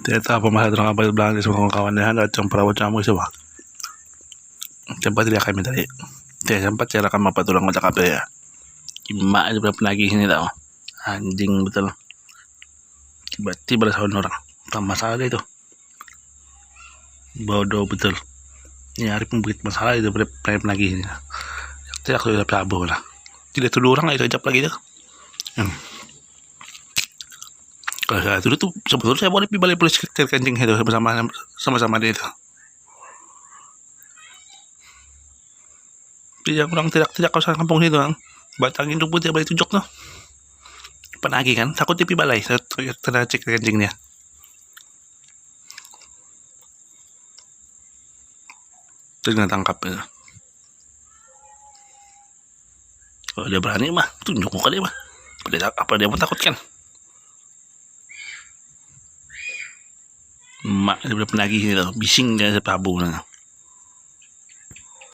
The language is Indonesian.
Ternyata pemahal ng kapal belakang sa mga kawan niya at yung perawat mo isa ba. Tempat tidak kami tadi. Kaya sempat cara kami mapatulang mata kape ya. Ima aja berapa lagi sini tau. Anjing betul. Tiba-tiba ada orang. Tak masalah itu. Bodoh betul. Nyari pembuat masalah itu berapa lagi sini. Tidak aku udah pabo lah. Tidak tuduh orang itu ajak lagi tuh. Hmm. Saya dulu tuh sebetulnya saya boleh balai polisi kecil kencing itu bersama sama-sama dia itu. Yang kurang tidak tidak kawasan kampung situ kan. Batangin tuh putih balai tujuk tuh. Penagi kan, takut di balai, saya kena cek kencingnya. Terus nggak tangkap ya. Kalau dia berani mah, tunjuk muka dia mah. Apa dia, apa dia mau takut kan? Mak udah penagih gitu, bising dia sa pabo na.